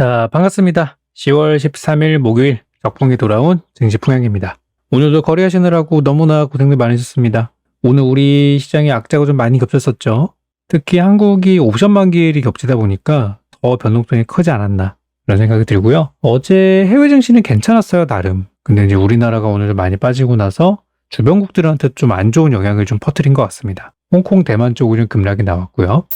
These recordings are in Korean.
자, 반갑습니다. 10월 13일 목요일 적봉에 돌아온 증시풍향입니다. 오늘도 거래하시느라고 너무나 고생들 많으셨습니다. 오늘 우리 시장에 악재가 좀 많이 겹쳤었죠. 특히 한국이 옵션 만기일이 겹치다 보니까 더 변동성이 크지 않았나 이런 생각이 들고요. 어제 해외 증시는 괜찮았어요, 나름. 근데 이제 우리나라가 오늘 많이 빠지고 나서 주변국들한테 좀 안 좋은 영향을 좀 퍼뜨린 것 같습니다. 홍콩, 대만 쪽으로 좀 급락이 나왔고요.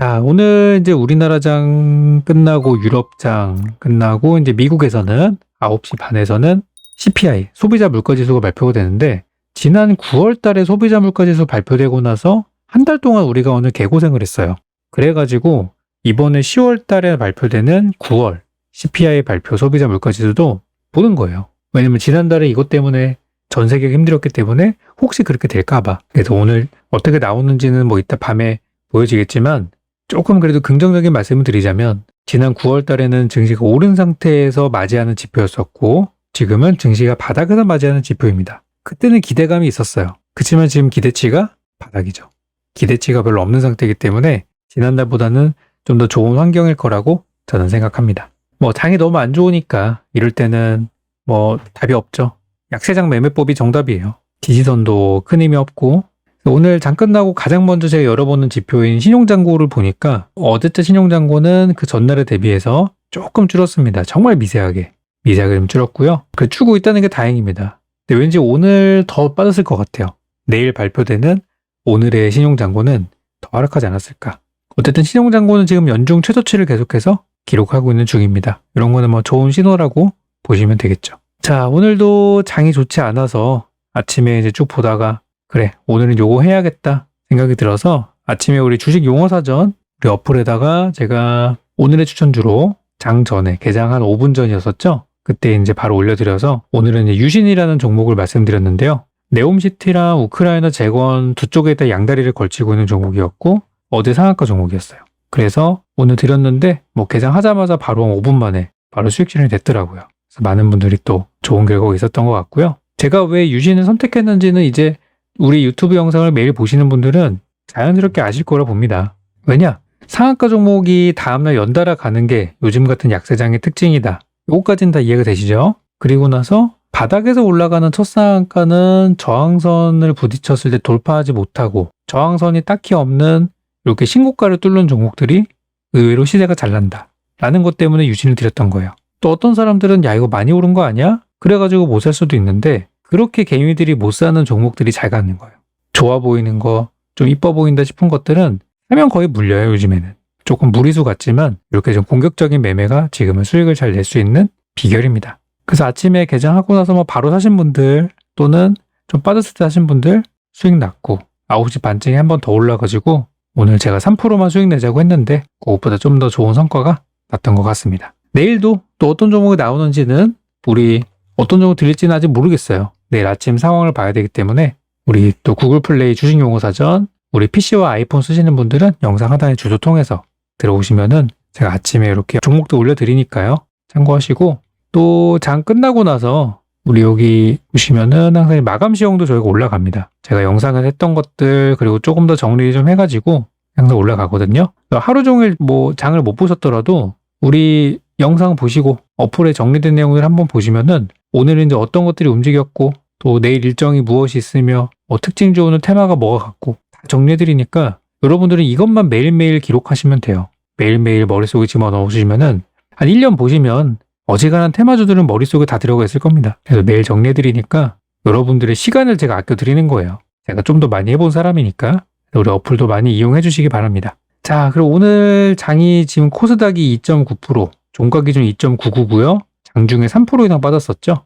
자, 오늘 이제 우리나라장 끝나고 유럽장 끝나고 이제 미국에서는 9시 반에서는 CPI, 소비자 물가지수가 발표가 되는데 지난 9월 달에 소비자 물가지수 발표되고 나서 한 달 동안 우리가 오늘 개고생을 했어요. 그래가지고 이번에 10월 달에 발표되는 9월 CPI 발표 소비자 물가지수도 보는 거예요. 왜냐면 지난달에 이것 때문에 전 세계가 힘들었기 때문에 혹시 그렇게 될까봐. 그래서 오늘 어떻게 나오는지는 뭐 이따 밤에 보여지겠지만 조금 그래도 긍정적인 말씀을 드리자면 지난 9월 달에는 증시가 오른 상태에서 맞이하는 지표였었고 지금은 증시가 바닥에서 맞이하는 지표입니다. 그때는 기대감이 있었어요. 그렇지만 지금 기대치가 바닥이죠. 기대치가 별로 없는 상태이기 때문에 지난달보다는 좀 더 좋은 환경일 거라고 저는 생각합니다. 뭐 장이 너무 안 좋으니까 이럴 때는 뭐 답이 없죠. 약세장 매매법이 정답이에요. 지지선도 큰 힘이 없고 오늘 장 끝나고 가장 먼저 제가 열어보는 지표인 신용잔고를 보니까 어제자 신용잔고는 그 전날에 대비해서 조금 줄었습니다. 정말 미세하게. 미세하게 좀 줄었고요. 그 추고 있다는 게 다행입니다. 근데 왠지 오늘 더 빠졌을 것 같아요. 내일 발표되는 오늘의 신용잔고는 더 하락하지 않았을까. 어쨌든 신용잔고는 지금 연중 최저치를 계속해서 기록하고 있는 중입니다. 이런 거는 뭐 좋은 신호라고 보시면 되겠죠. 자, 오늘도 장이 좋지 않아서 아침에 이제 쭉 보다가 그래, 오늘은 요거 해야겠다 생각이 들어서 아침에 우리 주식 용어 사전 우리 어플에다가 제가 오늘의 추천주로 장 전에 개장 한 5분 전이었었죠. 그때 이제 바로 올려드려서 오늘은 유신이라는 종목을 말씀드렸는데요. 네옴시티랑 우크라이나 재건 두 쪽에다 양다리를 걸치고 있는 종목이었고 어제 상한가 종목이었어요. 그래서 오늘 드렸는데 뭐 개장하자마자 바로 한 5분 만에 바로 수익 실현이 됐더라고요. 그래서 많은 분들이 또 좋은 결과가 있었던 것 같고요. 제가 왜 유신을 선택했는지는 이제 우리 유튜브 영상을 매일 보시는 분들은 자연스럽게 아실 거라 봅니다. 왜냐? 상한가 종목이 다음날 연달아 가는 게 요즘 같은 약세장의 특징이다. 요거까지는 다 이해가 되시죠? 그리고 나서 바닥에서 올라가는 첫 상한가는 저항선을 부딪혔을 때 돌파하지 못하고 저항선이 딱히 없는 이렇게 신고가를 뚫는 종목들이 의외로 시세가 잘 난다. 라는 것 때문에 유신을 드렸던 거예요. 또 어떤 사람들은 야 이거 많이 오른 거 아니야? 그래가지고 못 살 수도 있는데 그렇게 개미들이 못 사는 종목들이 잘 가는 거예요. 좋아 보이는 거, 좀 이뻐 보인다 싶은 것들은 하면 거의 물려요 요즘에는. 조금 무리수 같지만 이렇게 좀 공격적인 매매가 지금은 수익을 잘 낼 수 있는 비결입니다. 그래서 아침에 개장하고 나서 뭐 바로 사신 분들 또는 좀 빠졌을 때 사신 분들 수익 났고 9시 반쯤에 한 번 더 올라가지고 오늘 제가 3%만 수익 내자고 했는데 그것보다 좀 더 좋은 성과가 났던 것 같습니다. 내일도 또 어떤 종목이 나오는지는 우리 어떤 종목 들릴지는 아직 모르겠어요. 내일 아침 상황을 봐야 되기 때문에 우리 또 구글 플레이 주식 용어 사전 우리 PC와 아이폰 쓰시는 분들은 영상 하단에 주소 통해서 들어오시면은 제가 아침에 이렇게 종목도 올려드리니까요. 참고하시고 또 장 끝나고 나서 우리 여기 보시면은 항상 마감 시용도 저희가 올라갑니다. 제가 영상을 했던 것들 그리고 조금 더 정리 좀 해가지고 항상 올라가거든요. 하루 종일 뭐 장을 못 보셨더라도 우리 영상 보시고 어플에 정리된 내용을 한번 보시면은 오늘은 이제 어떤 것들이 움직였고 또 내일 일정이 무엇이 있으며 뭐 특징 좋은 테마가 뭐가 같고 다 정리해드리니까 여러분들은 이것만 매일매일 기록하시면 돼요. 매일매일 머릿속에 집어넣으시면은 한 1년 보시면 어지간한 테마주들은 머릿속에 다 들어가 있을 겁니다. 그래서 매일 정리해드리니까 여러분들의 시간을 제가 아껴드리는 거예요. 제가 좀 더 많이 해본 사람이니까 우리 어플도 많이 이용해 주시기 바랍니다. 자, 그리고 오늘 장이 지금 코스닥이 2.9%, 종가 기준 2.99고요. 장중에 3% 이상 빠졌었죠.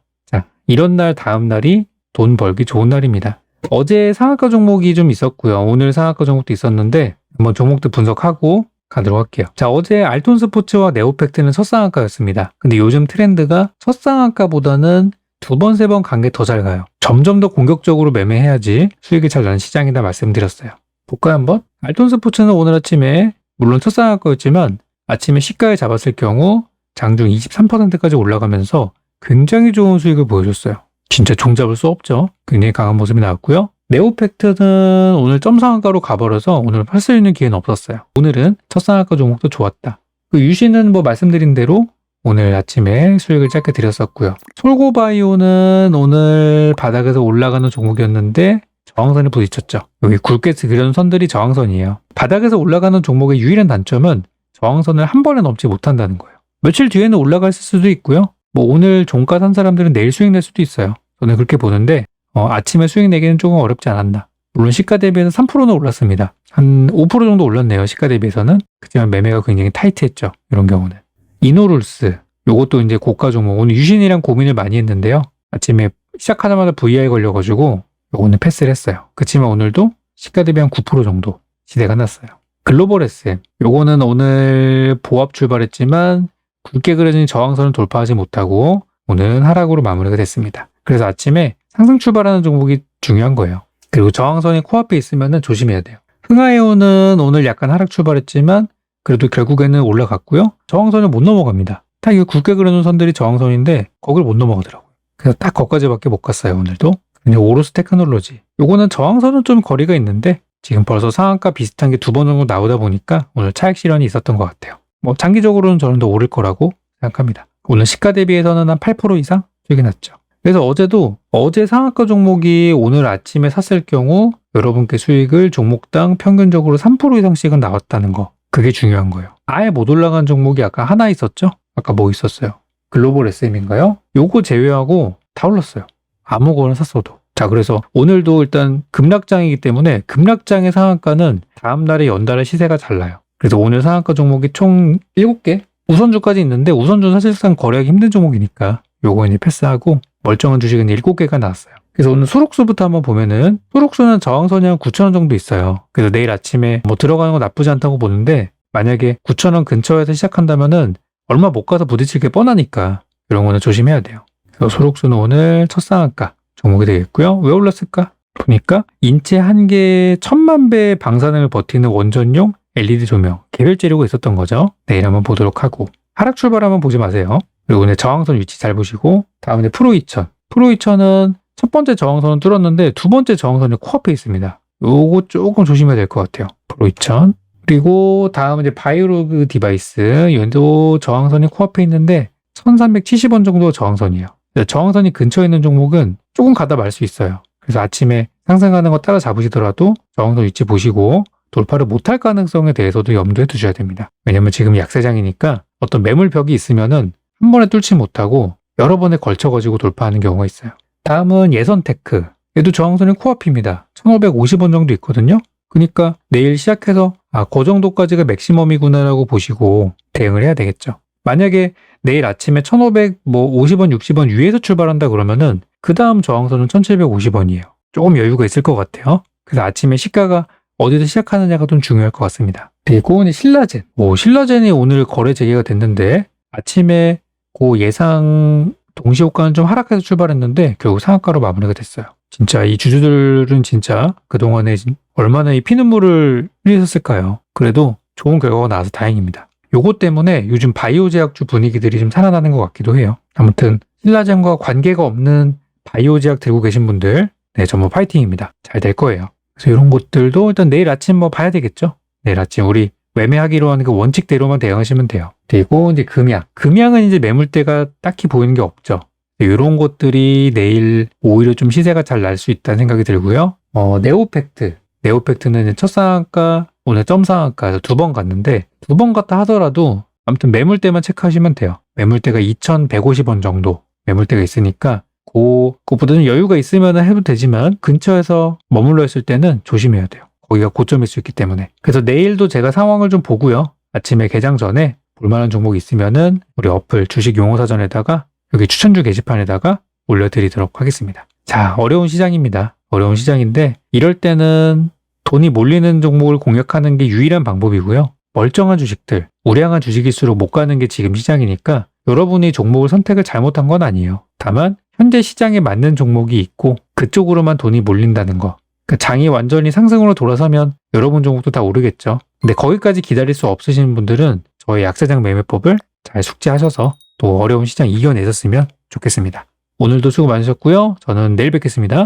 자, 이런 날 다음 날이 돈 벌기 좋은 날입니다. 어제 상한가 종목이 좀 있었고요. 오늘 상한가 종목도 있었는데 한번 종목들 분석하고 가도록 할게요. 자, 어제 알톤 스포츠와 네오팩트는 첫 상한가였습니다. 근데 요즘 트렌드가 첫 상한가보다는 두 번, 세 번 간 게 더 잘 가요. 점점 더 공격적으로 매매해야지 수익이 잘 나는 시장이다 말씀드렸어요. 볼까요, 한번? 알톤 스포츠는 오늘 아침에 물론 첫 상한가였지만 아침에 시가에 잡았을 경우 장중 23%까지 올라가면서 굉장히 좋은 수익을 보여줬어요. 진짜 종잡을 수 없죠. 굉장히 강한 모습이 나왔고요. 네오팩트는 오늘 점상한가로 가버려서 오늘 팔 수 있는 기회는 없었어요. 오늘은 첫 상한가 종목도 좋았다. 그 유시는 뭐 말씀드린 대로 오늘 아침에 수익을 짧게 드렸었고요. 솔고바이오는 오늘 바닥에서 올라가는 종목이었는데 저항선에 부딪혔죠. 여기 굵게 그려놓은 선들이 저항선이에요. 바닥에서 올라가는 종목의 유일한 단점은 저항선을 한 번에 넘지 못한다는 거예요. 며칠 뒤에는 올라갈 수도 있고요. 뭐 오늘 종가 산 사람들은 내일 수익 낼 수도 있어요. 저는 그렇게 보는데 어, 아침에 수익 내기는 조금 어렵지 않았나. 물론 시가 대비해서 3%는 올랐습니다. 한 5% 정도 올랐네요. 시가 대비해서는. 그지만 매매가 굉장히 타이트했죠. 이런 경우는. 이노룰스. 요것도 이제 고가 종목. 오늘 유신이랑 고민을 많이 했는데요. 아침에 시작하자마자 VI 걸려가지고 요거는 패스를 했어요. 그치만 오늘도 시가 대비 한 9% 정도 시대가 났어요. 글로벌 SM. 요거는 오늘 보합 출발했지만 굵게 그려진 저항선을 돌파하지 못하고 오늘 하락으로 마무리가 됐습니다. 그래서 아침에 상승 출발하는 종목이 중요한 거예요. 그리고 저항선이 코앞에 있으면 조심해야 돼요. 흥하에오는 오늘 약간 하락 출발했지만 그래도 결국에는 올라갔고요. 저항선을 못 넘어갑니다. 딱 이거 굵게 그려놓은 선들이 저항선인데 거길 못 넘어가더라고요. 그래서 딱 거기까지밖에 못 갔어요. 오늘도. 그냥 오로스 테크놀로지. 요거는 저항선은 좀 거리가 있는데 지금 벌써 상한가 비슷한 게 두 번 정도 나오다 보니까 오늘 차익 실현이 있었던 것 같아요. 뭐 장기적으로는 저는 더 오를 거라고 생각합니다. 오늘 시가 대비해서는 한 8% 이상 수익이 났죠. 그래서 어제도 어제 상한가 종목이 오늘 아침에 샀을 경우 여러분께 수익을 종목당 평균적으로 3% 이상씩은 나왔다는 거. 그게 중요한 거예요. 아예 못 올라간 종목이 아까 하나 있었죠? 아까 뭐 있었어요? 글로벌 SM인가요? 요거 제외하고 다 올랐어요. 아무거나 샀어도. 자, 그래서 오늘도 일단 급락장이기 때문에 급락장의 상한가는 다음날에 연달아 시세가 달라요. 그래서 오늘 상한가 종목이 총 7개? 우선주까지 있는데 우선주 사실상 거래하기 힘든 종목이니까 요거 이제 패스하고 멀쩡한 주식은 7개가 나왔어요. 그래서 오늘 수록수부터 한번 보면은 수록수는 저항선이 한 9,000원 정도 있어요. 그래서 내일 아침에 뭐 들어가는 거 나쁘지 않다고 보는데 만약에 9,000원 근처에서 시작한다면은 얼마 못 가서 부딪힐 게 뻔하니까 이런 거는 조심해야 돼요. 그래서 소록수는 오늘 첫 상한가 종목이 되겠고요. 왜 올랐을까? 보니까 인체 한 개에 천만 배의 방사능을 버티는 원전용 LED 조명 개별 재료가 있었던 거죠. 내일 한번 보도록 하고 하락 출발 한번 보지 마세요. 그리고 오늘 저항선 위치 잘 보시고 다음에 프로 2000 프로 2000은 첫 번째 저항선은 뚫었는데 두 번째 저항선이 코앞에 있습니다. 요거 조금 조심해야 될 것 같아요. 프로 2000 그리고 다음 이제 바이오로그 디바이스 얘도 저항선이 코앞에 있는데 1370원 정도 저항선이에요. 저항선이 근처에 있는 종목은 조금 가다 말 수 있어요. 그래서 아침에 상승하는 거 따라 잡으시더라도 저항선 위치 보시고 돌파를 못할 가능성에 대해서도 염두에 두셔야 됩니다. 왜냐면 지금 약세장이니까 어떤 매물 벽이 있으면은 한 번에 뚫지 못하고 여러 번에 걸쳐가지고 돌파하는 경우가 있어요. 다음은 예선테크. 얘도 저항선이 코앞입니다. 1550원 정도 있거든요. 그러니까 내일 시작해서 아, 그 정도까지가 맥시멈이구나라고 보시고 대응을 해야 되겠죠. 만약에 내일 아침에 1500, 뭐 50원, 60원 위에서 출발한다 그러면은 그 다음 저항선은 1750원이에요. 조금 여유가 있을 것 같아요. 그래서 아침에 시가가 어디서 시작하느냐가 좀 중요할 것 같습니다. 그리고 신라젠. 뭐 신라젠이 오늘 거래 재개가 됐는데 아침에 그 예상 동시 호가는 좀 하락해서 출발했는데 결국 상한가로 마무리가 됐어요. 진짜 이 주주들은 진짜 그동안에 얼마나 이 피눈물을 흘리셨을까요? 그래도 좋은 결과가 나와서 다행입니다. 요것 때문에 요즘 바이오 제약주 분위기들이 좀 살아나는 것 같기도 해요. 아무튼 신라젠과 관계가 없는 바이오 제약 들고 계신 분들 네 전부 파이팅입니다. 잘 될 거예요. 그래서 이런 것들도 일단 내일 아침 뭐 봐야 되겠죠. 내일 아침 우리 매매하기로 하는 그 원칙대로만 대응하시면 돼요. 그리고 이제 금양. 금양은 이제 매물대가 딱히 보이는 게 없죠. 이런 것들이 내일 오히려 좀 시세가 잘 날 수 있다는 생각이 들고요. 어, 네오팩트. 네오팩트는 첫 상한가, 오늘 점 상한가에서 두 번 갔는데 두 번 갔다 하더라도 아무튼 매물대만 체크하시면 돼요. 매물대가 2,150원 정도 매물대가 있으니까 그, 그보다는 여유가 있으면 해도 되지만 근처에서 머물러 있을 때는 조심해야 돼요. 거기가 고점일 수 있기 때문에. 그래서 내일도 제가 상황을 좀 보고요. 아침에 개장 전에 볼만한 종목이 있으면은 우리 어플 주식 용어 사전에다가 여기 추천주 게시판에다가 올려드리도록 하겠습니다. 자, 어려운 시장입니다. 어려운 시장인데 이럴 때는 돈이 몰리는 종목을 공략하는 게 유일한 방법이고요. 멀쩡한 주식들, 우량한 주식일수록 못 가는 게 지금 시장이니까 여러분이 종목을 선택을 잘못한 건 아니에요. 다만 현재 시장에 맞는 종목이 있고 그쪽으로만 돈이 몰린다는 거. 그러니까 장이 완전히 상승으로 돌아서면 여러분 종목도 다 오르겠죠. 근데 거기까지 기다릴 수 없으신 분들은 저의 약세장 매매법을 잘 숙지하셔서 또 어려운 시장 이겨내셨으면 좋겠습니다. 오늘도 수고 많으셨고요. 저는 내일 뵙겠습니다.